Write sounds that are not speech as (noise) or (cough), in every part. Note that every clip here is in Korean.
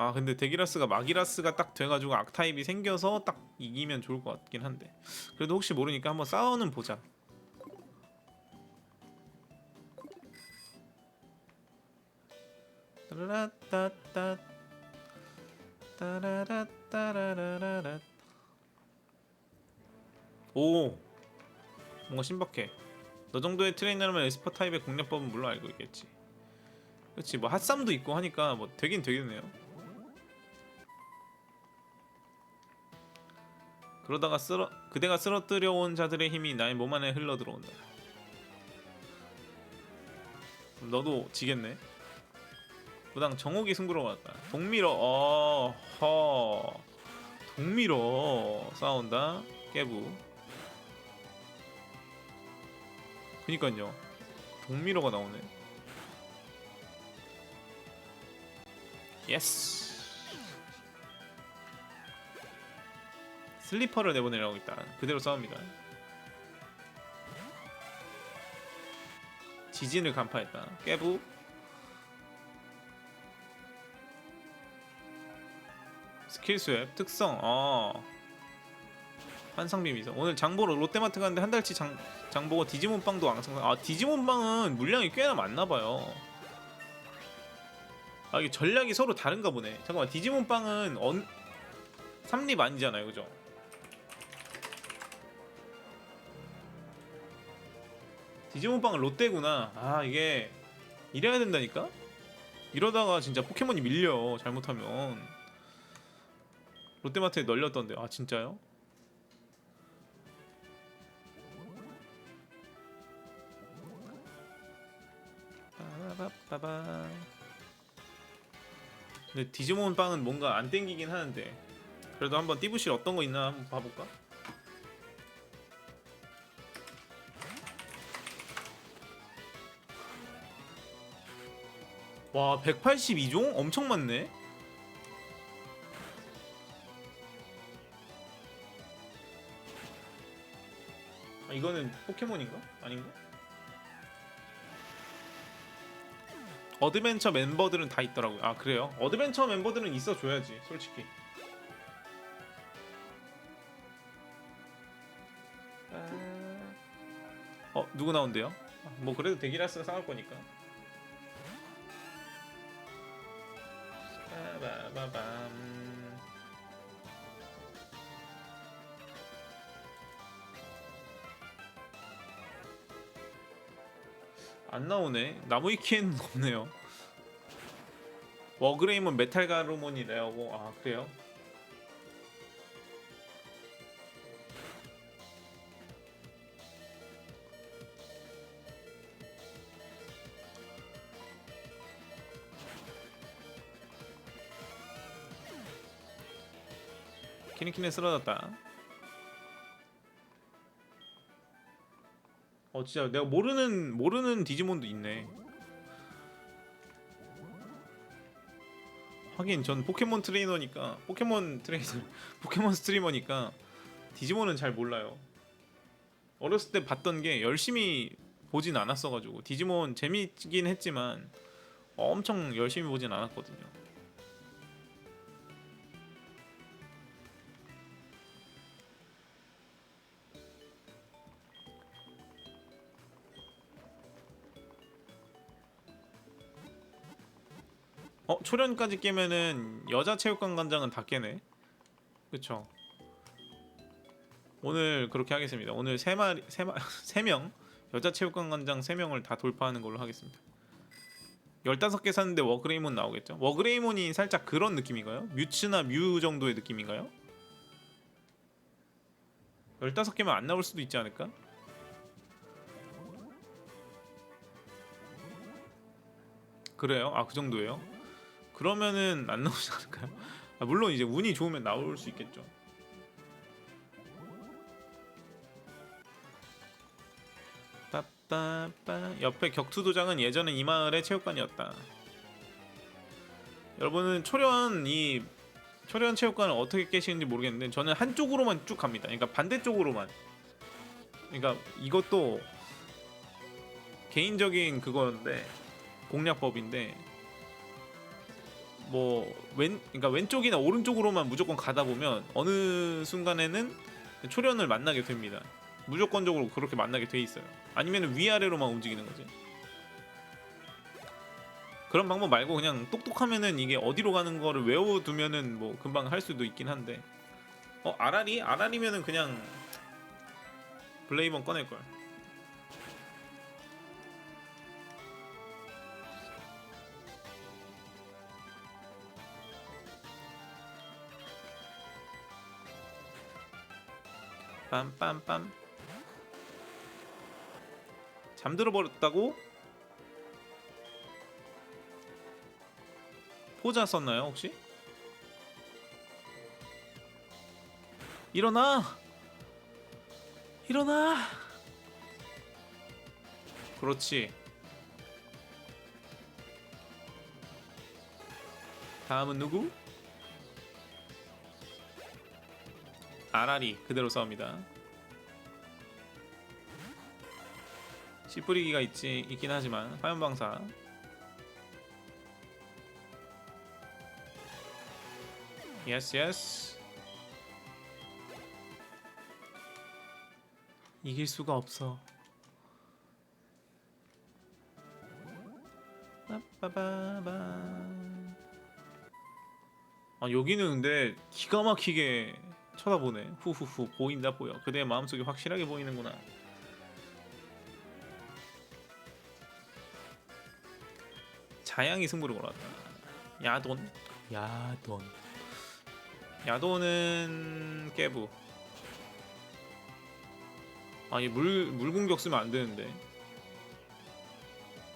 아 근데 데기라스가 마기라스가 딱 돼가지고 악타입이 생겨서 딱 이기면 좋을 것 같긴 한데. 그래도 혹시 모르니까 한번 싸워는 보자. 오. 뭔가 신박해. 너 정도의 트레이너라면 에스퍼 타입의 공략법은 물론 알고 있겠지. 그렇지 뭐 핫삼도 있고 하니까 뭐 되긴 되겠네요 그러다가 쓰러 그대가 쓰러뜨려 온 자들의 힘이 나의 몸 안에 흘러 들어온다. 너도 지겠네. 부당 정옥이 승부로 갔다. 동밀어 어허. 동밀어 싸운다. 깨부. 그니까요. 동밀어가 나오네. 예스 슬리퍼를 내보내려고 있다 그대로 싸웁니다. 지진을 간파했다. 깨부. 스킬 스왑 특성. 어 환상빔 이성 오늘 장보러 롯데마트 갔는데 한 달치 장, 장보고 디지몬빵도 왕성 아 디지몬빵은 물량이 꽤나 많나 봐요. 아 이게 전략이 서로 다른가 보네. 잠깐만 디지몬빵은 언... 삼립 아니잖아요 그죠 디지몬빵은 롯데구나 아 이게 이래야 된다니까 이러다가 진짜 포켓몬이 밀려 잘못하면 롯데마트에 널렸던데 아 진짜요? 빠바바바. 근데 디지몬 빵은 뭔가 안 땡기긴 하는데 그래도 한번 띠부실 어떤 거 있나 한번 봐볼까? 와 182종? 엄청 많네 아, 이거는 포켓몬인가? 아닌가? 어드벤처 멤버들은 다 있더라고요. 아 그래요? 어드벤처 멤버들은 있어줘야지, 솔직히. 아... 어 누구 나온대요? 아, 뭐 그래도 데기라스가 상할 거니까. 빠바바밤. 안 나오네. 나무위키에는 없네요. (laughs) 워그레임은 메탈 가루몬이 레어고 아 그래요? 키니키네 쓰러졌다. 어 진짜 내가 모르는 모르는 디지몬도 있네. 하긴 전 포켓몬 트레이너니까 포켓몬 트레이너 (laughs) 포켓몬 스트리머니까 디지몬은 잘 몰라요. 어렸을 때 봤던 게 열심히 보진 않았어가지고 디지몬 재미있긴 했지만 엄청 열심히 보진 않았거든요. 어 초련까지 깨면은 여자 체육관 관장은 다 깨네. 그쵸? 오늘 그렇게 하겠습니다. 오늘 세 마리 세마 세명 (laughs) 여자 체육관 관장 세 명을 다 돌파하는 걸로 하겠습니다. 15개 샀는데 워그레이몬 나오겠죠? 워그레이몬이 살짝 그런 느낌인가요? 뮤츠나 뮤 정도의 느낌인가요? 15개면 안 나올 수도 있지 않을까? 그래요? 아 그 정도예요? 그러면은 안 나오지 않을까요? 아, 물론 이제 운이 좋으면 나올 수 있겠죠. 빠빠빠 옆에 격투 도장은 예전에 이 마을의 체육관이었다. 여러분은 초련 이 초련 체육관을 어떻게 깨시는지 모르겠는데 저는 한쪽으로만 쭉 갑니다. 그러니까 반대쪽으로만. 그러니까 이것도 개인적인 그건데 공략법인데 뭐 왼 그러니까 왼쪽이나 오른쪽으로만 무조건 가다 보면 어느 순간에는 초련을 만나게 됩니다. 무조건적으로 그렇게 만나게 돼 있어요. 아니면 위아래로만 움직이는 거지. 그런 방법 말고 그냥 똑똑하면은 이게 어디로 가는 거를 외워두면은 뭐 금방 할 수도 있긴 한데 어 아라리 아라리면은 그냥 블레이번 꺼낼 걸. 빰빰빰 잠들어 버렸다고? 포자 썼나요 혹시? 일어나! 일어나! 그렇지. 다음은 누구? 아라리 그대로 싸웁니다. 씨 뿌리기가 있지 있긴 하지만 화염 방사. 예스 예스 이길 수가 없어. 빠빠바바. 아 여기는 근데 기가 막히게 쳐다보네. 후후후 보인다 보여. 그대의 마음속이 확실하게 보이는구나. 자양이 승부를 걸었다. 야돈. 야돈. 야돈은 깨부. 아니 물, 물 공격 쓰면 안 되는데.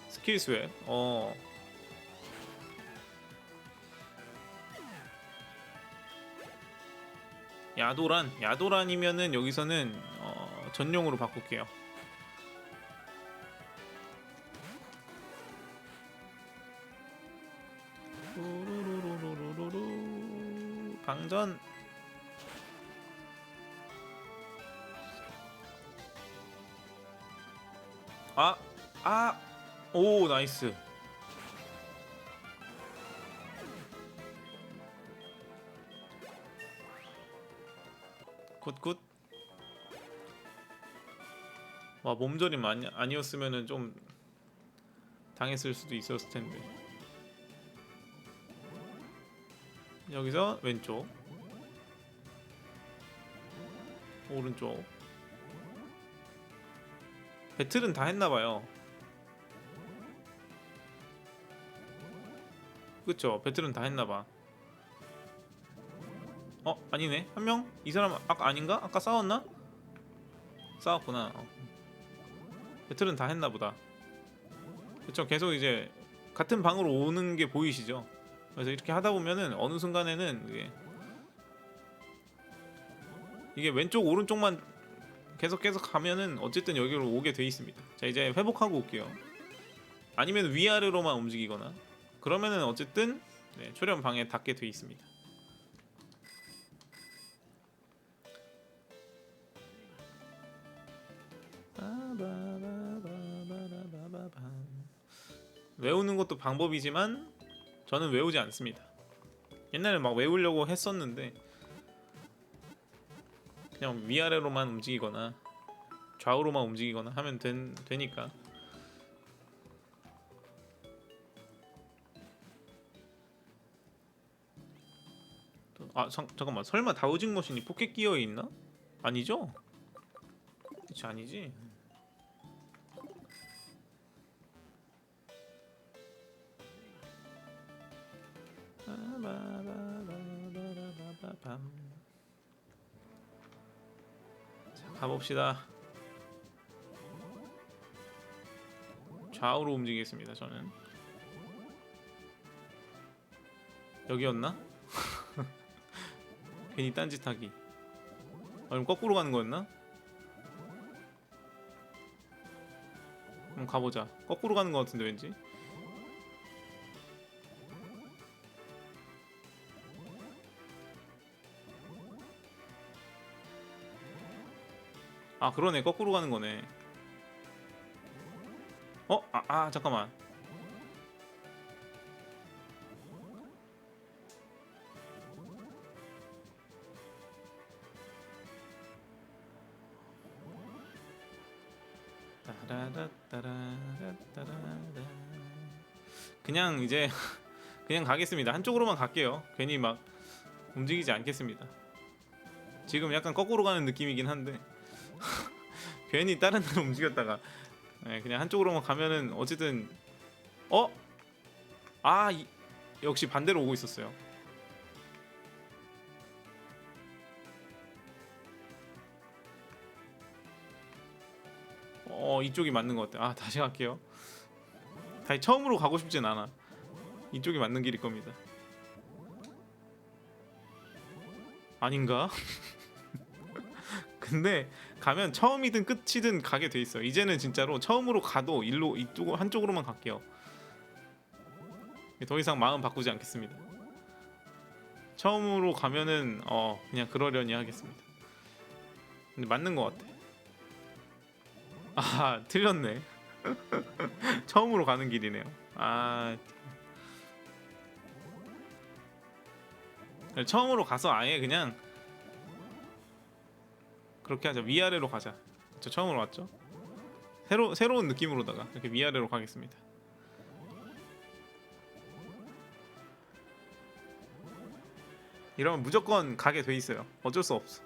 스킬 스웩 어 야도란 야도란이면은 여기서는 어, 전용으로 바꿀게요. 방전 아, 아, 오, 나이스. 굿, 굿. 와, 몸조림 아니, 아니었으면은 좀 당했을 수도 있었을 텐데. 여기서 왼쪽, 오른쪽. 배틀은 다 했나봐요. 그쵸? 배틀은 다 했나봐. 어 아니네 한 명? 이 사람 아까 아닌가? 아까 싸웠나? 싸웠구나. 어. 배틀은 다 했나 보다. 그쵸? 계속 이제 같은 방으로 오는 게 보이시죠? 그래서 이렇게 하다 보면은 어느 순간에는 이게 이게 왼쪽 오른쪽만 계속 계속 가면은 어쨌든 여기로 오게 돼 있습니다. 자 이제 회복하고 올게요. 아니면 위아래로만 움직이거나 그러면은 어쨌든 네, 초련 방에 닿게 돼 있습니다. 외우는 것도 방법이지만 저는 외우지 않습니다. 옛날에 막 외우려고 했었는데 그냥 위아래로만 움직이거나 좌우로만 움직이거나 하면 된, 되니까 또- 아 상, 잠깐만 설마 다우징 머신이 포켓 기어에 있나? 아니죠? 그치 아니지 자, 가봅시다. 좌우로 움직이겠습니다. 저는 여기였나? 괜히 딴짓하기. 아, 그럼 거꾸로 가는 거였나? 그럼 가보자. 거꾸로 가는 거 같은데 왠지. 아 그러네. 거꾸로 가는 거네. 어? 아, 아 잠깐만. 그냥 이제 (laughs) 그냥 가겠습니다. 한쪽으로만 갈게요. 괜히 막 움직이지 않겠습니다. 지금 약간 거꾸로 가는 느낌이긴 한데. 괜히 다른 데로 (laughs) 움직였다가 네, 그냥 한쪽으로만 가면은 어쨌든 어? 아 이, 역시 반대로 오고 있었어요. 어 이쪽이 맞는 것 같아. 아 다시 갈게요. 다시 처음으로 가고 싶진 않아. 이쪽이 맞는 길일 겁니다. 아닌가? (laughs) 근데 가면 처음이든 끝이든 가게 돼 있어. 이제는 진짜로 처음으로 가도 일로 이쪽 한쪽으로만 갈게요. 더 이상 마음 바꾸지 않겠습니다. 처음으로 가면은 어 그냥 그러려니 하겠습니다. 근데 맞는 것 같아. 아 (laughs) 틀렸네. (laughs) 처음으로 가는 길이네요. 아 처음으로 가서 아예 그냥 그렇게 하자 위아래로 가자. 저 처음으로 왔죠? 새로 새로운 느낌으로다가 이렇게 위아래로 가겠습니다. 이러면 무조건 가게 돼 있어요. 어쩔 수 없어.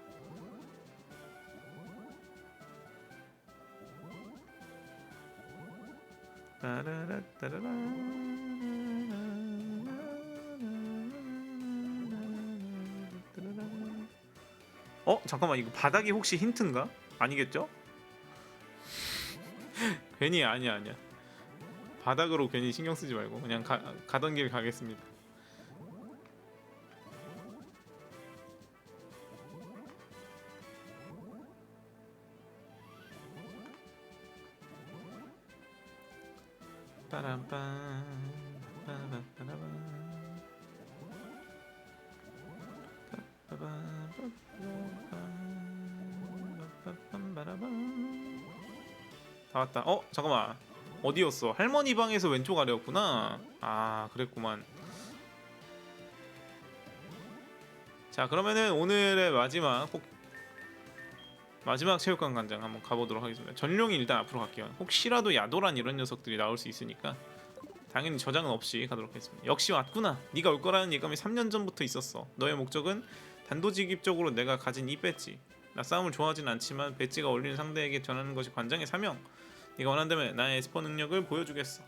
어 잠깐만 이거 바닥이 혹시 힌트인가? 아니겠죠? (laughs) 괜히 아니야 아니야. 바닥으로 괜히 신경 쓰지 말고 그냥 가, 가던 길 가겠습니다. 빠람빰 빠밤빠라밤 다 왔다. 어 잠깐만 어디였어? 할머니 방에서 왼쪽 아래였구나. 아 그랬구만. 자 그러면은 오늘의 마지막 폭 마지막 체육관 관장 한번 가보도록 하겠습니다. 전룡이 일단 앞으로 갈게요. 혹시라도 야도란 이런 녀석들이 나올 수 있으니까 당연히 저장은 없이 가도록 하겠습니다. 역시 왔구나. 네가 올 거라는 예감이 3년 전부터 있었어. 너의 목적은 단도직입적으로 내가 가진 이 배지. 나 싸움을 좋아하진 않지만 배지가 어울리는 상대에게 전하는 것이 관장의 사명. 네가 원한다면 나의 에스퍼 능력을 보여주겠어.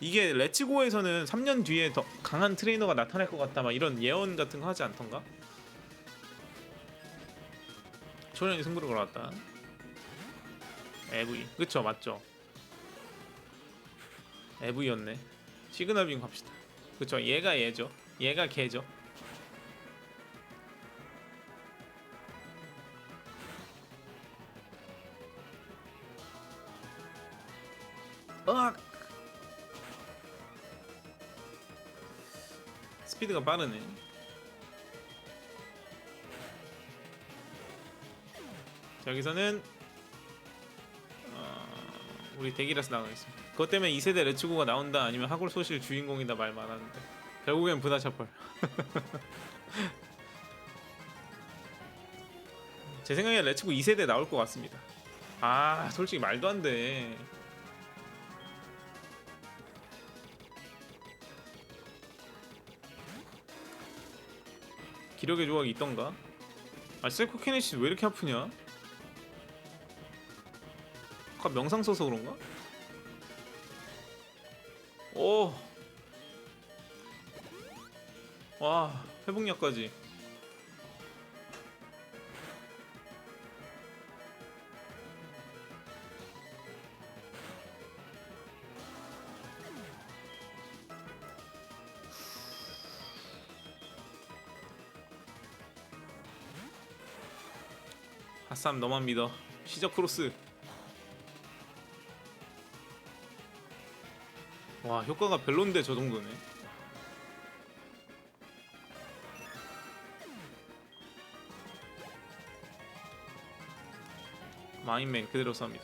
이게 레츠고에서는 3년 뒤에 더 강한 트레이너가 나타날 것 같다 막 이런 예언 같은 거 하지 않던가? 초련이 승부를 걸어왔다. AV 그쵸 맞죠? AV였네. 시그널 빙 갑시다. 그쵸 얘가 얘죠. 얘가 걔죠. 으악! 스피드가 빠르네. 자, 여기서는 어, 우리 대기라서 나가겠습니다. 그것 때문에 2세대 레츠고가 나온다 아니면 하골 소실 주인공이다 말 많았는데 결국엔 부다 샤펄. (laughs) 제 생각에 레츠고 2세대 나올 것 같습니다. 아 솔직히 말도 안 돼. 기력의 조각이 있던가? 아 셀코 케네시 왜 이렇게 아프냐? 아까 명상 써서 그런가? 오. 와 회복약까지. 하쌈 너만 믿어. 시적 크로스. 와 효과가 별론데 저 정도네. 마인맨 그대로 쌉니다.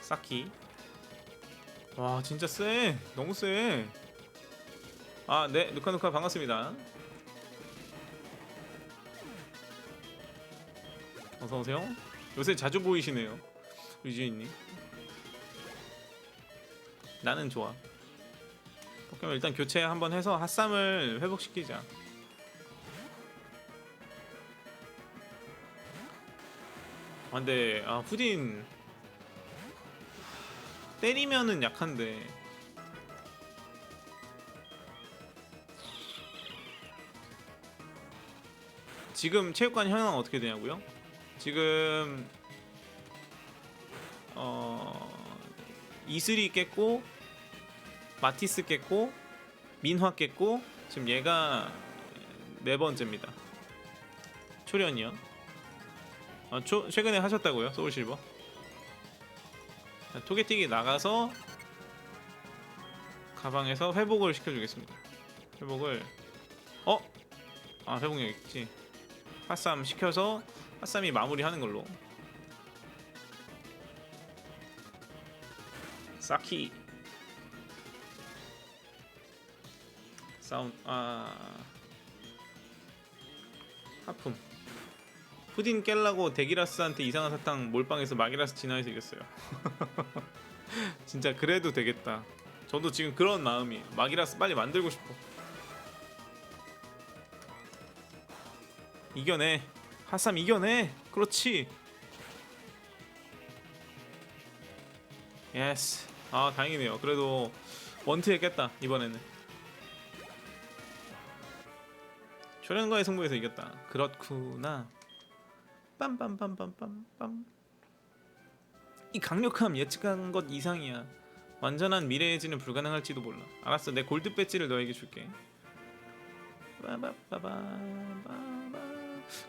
사키. 와 진짜 쎄. 너무 쎄. 아 네 누카누카 반갑습니다. 어서 오세요. 요새 자주 보이시네요, 유지인님. 나는 좋아. 포켓몬 일단 교체 한번 해서 핫삼을 회복시키자. 아, 근데 아 푸딘 때리면은 약한데 지금 체육관 현황 어떻게 되냐고요? 지금 어 이슬이 깼고 마티스 깼고 민화 깼고 지금 얘가 네 번째입니다. 초련이요. 아, 초, 최근에 하셨다고요? 소울 실버? 자, 토게틱이 나가서 가방에서 회복을 시켜주겠습니다. 회복을 어? 아 회복력 있지. 핫삼 시켜서 핫삼이 마무리하는 걸로. 사키 사운 아 하품 푸딘 깰라고 데기라스한테 이상한 사탕 몰빵해서 마기라스 진화해서 이겼어요. (laughs) 진짜 그래도 되겠다. 저도 지금 그런 마음이 마기라스 빨리 만들고 싶어. 이겨내. 하삼 이겨내. 그렇지. 예스. 아 다행이네요. 그래도 원트에 깼다 이번에는. 초련과의 승부에서 이겼다. 그렇구나. 빰빰빰빰빰빰. 이 강력함 예측한 것 이상이야. 완전한 미래의 지는 불가능할지도 몰라. 알았어, 내 골드 배지를 너에게 줄게. 빠바빠바바바.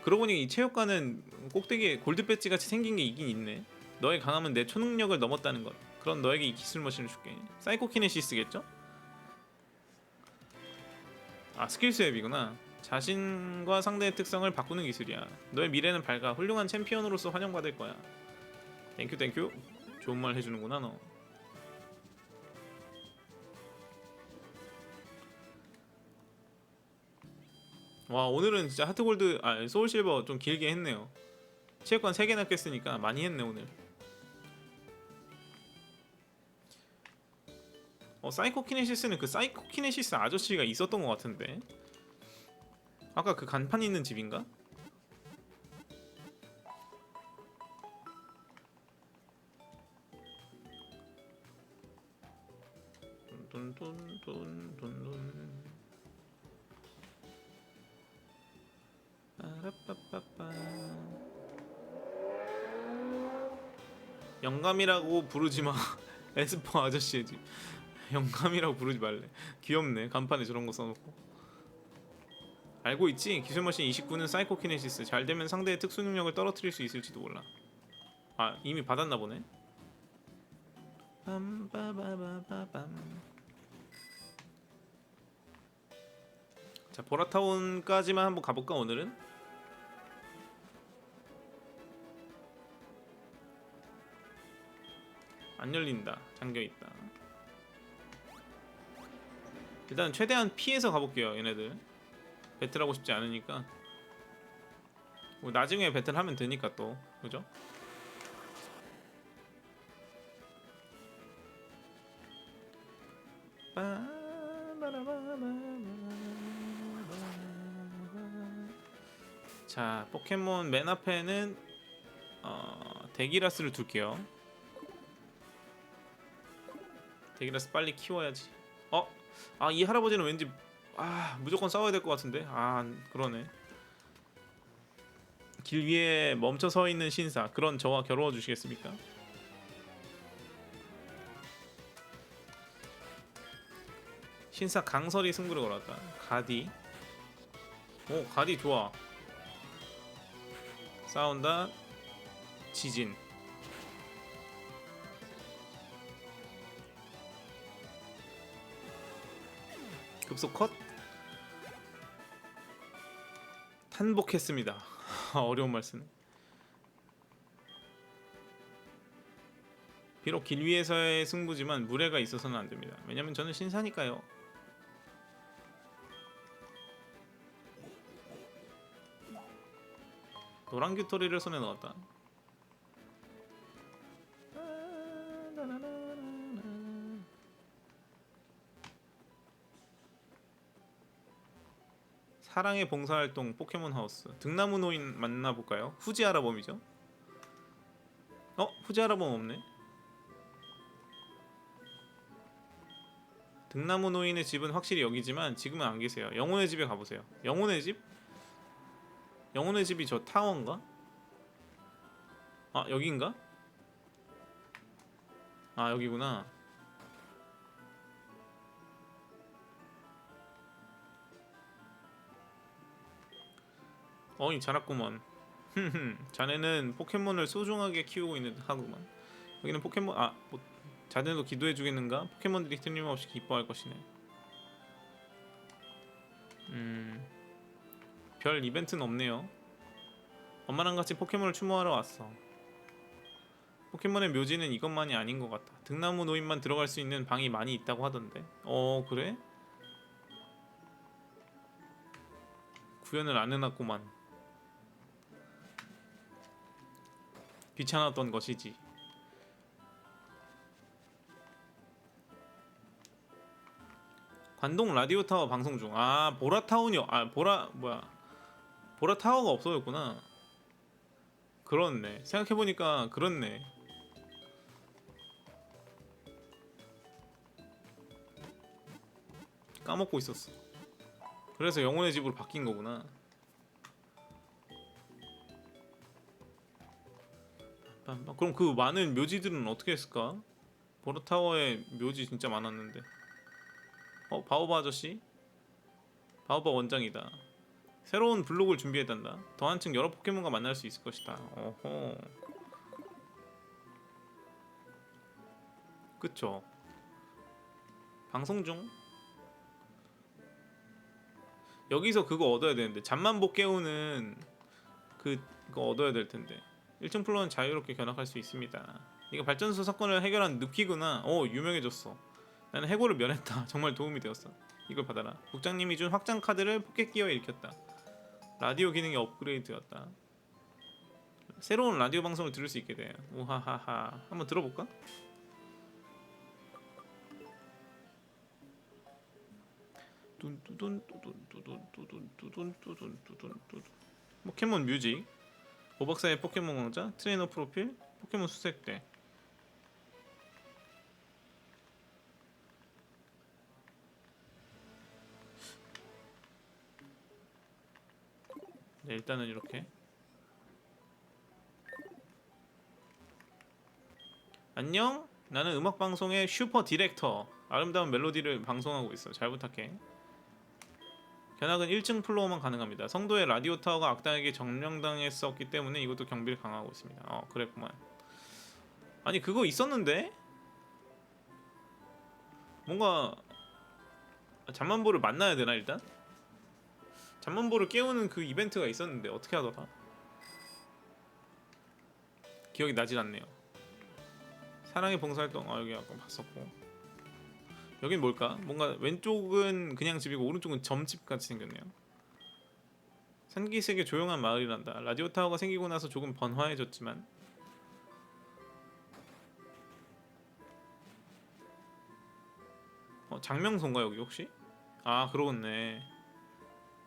그러고 보니 이 체육관은 꼭대기에 골드 배지 같이 생긴 게 있긴 있네. 너의 강함은 내 초능력을 넘었다는 것. 그럼 너에게 이 기술 머신을 줄게. 사이코키네시스겠죠? 아 스킬 수앱이구나. 자신과 상대의 특성을 바꾸는 기술이야. 너의 미래는 밝아. 훌륭한 챔피언으로서 환영받을 거야. 땡큐 땡큐. 좋은 말 해주는구나 너. 와 오늘은 진짜 하트골드 아 소울실버 좀 길게 했네요. 체육관 3개나 깼으니까 많이 했네 오늘. 어 사이코키네시스는 그 사이코키네시스 아저씨가 있었던 것 같은데 아까 그 간판 있는 집인가? 영감이라고 부르지 마. (laughs) 에스퍼 아저씨의 집 영감이라고 부르지 말래. 귀엽네. 간판에 저런 거 써놓고. 알고 있지? 기술머신 29는 사이코키네시스. 잘 되면 상대의 특수 능력을 떨어뜨릴 수 있을지도 몰라. 아 이미 받았나 보네. 빰빠바바바밤 자 보라타운까지만 한번 가볼까 오늘은? 안 열린다. 잠겨있다. 일단 최대한 피해서 가볼게요 얘네들. 배틀하고 싶지 않으니까. 뭐 나중에 배틀하면 되니까 또. 그죠? 자 포켓몬 맨 앞에는 어, 데기라스를 둘게요 데기라스 빨리 키워야지. 어? 아 이 할아버지는 왠지 아 무조건 싸워야 될 것 같은데? 아 그러네. 길 위에 멈춰 서 있는 신사 그런 저와 겨루어 주시겠습니까? 신사 강설이 승부를 걸었다. 가디. 오 가디 좋아. 싸운다. 지진 급속 컷 탄복했습니다. (laughs) 어려운 말씀. 비록 길 위에서의 승부지만 무례가 있어서는 안 됩니다. 왜냐면 저는 신사니까요. 노란 규토리를 손에 넣었다. 사랑의 봉사활동 포켓몬 하우스 등나무 노인 만나볼까요? 후지 아라범이죠? 어? 후지 아라범 없네 등나무 노인의 집은 확실히 여기지만 지금은 안 계세요 영혼의 집에 가보세요 영혼의 집? 영혼의 집이 저 타워인가? 아 여긴가? 아 여기구나 어이 잘했구먼. 자네는 포켓몬을 소중하게 키우고 있는 하구만 여기는 포켓몬 아 뭐, 자네도 기도해 주겠는가? 포켓몬들이 틀림없이 기뻐할 것이네. 음별 이벤트는 없네요. 엄마랑 같이 포켓몬을 추모하러 왔어. 포켓몬의 묘지는 이것만이 아닌 것 같다 등나무 노인만 들어갈 수 있는 방이 많이 있다고 하던데. 어 그래? 구현을 안 해놨구만 귀찮았던 것이지. 관동 라디오 타워 방송 중. 아 보라 타운이요. 아 보라 뭐야? 보라 타워가 없어졌구나. 그렇네. 생각해 보니까 그렇네. 까먹고 있었어. 그래서 영혼의 집으로 바뀐 거구나. 빰빰. 그럼 그 많은 묘지들은 어떻게 했을까? 보르타워에 묘지 진짜 많았는데. 어 바오바 아저씨? 바오바 원장이다. 새로운 블록을 준비했단다. 더 한층 여러 포켓몬과 만날 수 있을 것이다. 어허. 그쵸. 방송 중. 여기서 그거 얻어야 되는데 잠만 못 깨우는 그 그거 얻어야 될 텐데. 1층 플로는 자유롭게 견학할 수 있습니다. 이거 발전소 사건을 해결한 늪키구나. 오 유명해졌어. 나는 해고를 면했다. (laughs) 정말 도움이 되었어. 이걸 받아라. 국장님이 준 확장 카드를 포켓 끼어에 읽혔다. 라디오 기능이 업그레이드되었다. 새로운 라디오 방송을 들을 수 있게 돼. 우하하하. 한번 들어볼까? 둔두둔두둔두둔두둔두둔두둔두둔 포켓몬 뮤직 오박사의 포켓몬 왕자 트레이너 프로필 포켓몬 수색대 네 일단은 이렇게. 안녕? 나는 음악방송의 슈퍼 디렉터. 아름다운 멜로디를 방송하고 있어. 잘 부탁해 견학은 1층 플로어만 가능합니다. 성도의 라디오 타워가 악당에게 점령당했었기 때문에 이것도 경비를 강화하고 있습니다. 어, 그랬구만. 아니 그거 있었는데 뭔가 잠만보를 만나야 되나 일단? 잠만보를 깨우는 그 이벤트가 있었는데 어떻게 하더라? 기억이 나질 않네요. 사랑의 봉사활동 아 여기 아까 봤었고 여긴 뭘까? 뭔가 왼쪽은 그냥 집이고 오른쪽은 점집 같이 생겼네요. 산기슭의 조용한 마을이란다. 라디오 타워가 생기고 나서 조금 번화해졌지만 어, 장명소인가 여기 혹시? 아 그러겠네.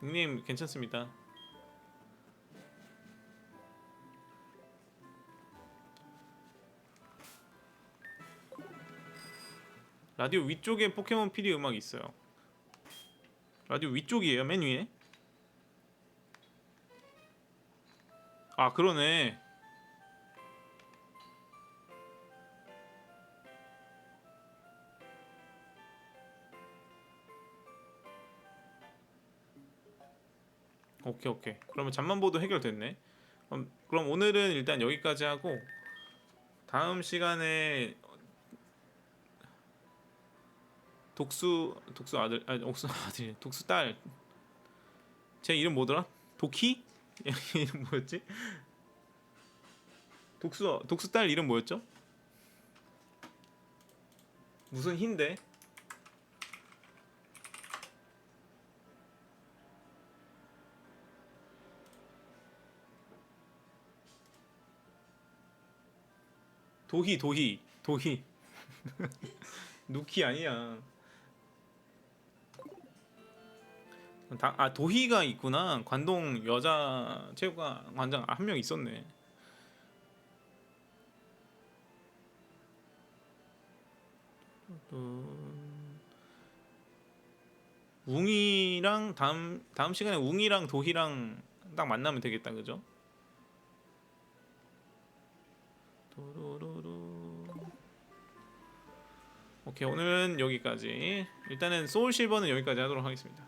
닉네임 괜찮습니다. 라디오 위쪽에 포켓몬 PD 음악이 있어요. 라디오 위쪽이에요, 맨 위에. 아, 그러네. 오케이, 오케이. 그러면 잠만보도 해결됐네. 그럼, 그럼 오늘은 일단 여기까지 하고 다음 시간에 독수 독수 아들 아니 독수 (laughs) 아들 독수 딸 제 이름 뭐더라? 도키 (laughs) 이름 뭐였지? 독수 독수 딸 이름 뭐였죠? 무슨 힌데? 도희 도희 도희. 누키 아니야. 다, 아 도희가 있구나. 관동 여자 체육관 관장 한명 있었네. 음, 웅이랑 다음 다음 시간에 웅이랑 도희랑 딱 만나면 되겠다. 그죠? 오케이 오늘은 여기까지. 일단은 소울 실버는 여기까지 하도록 하겠습니다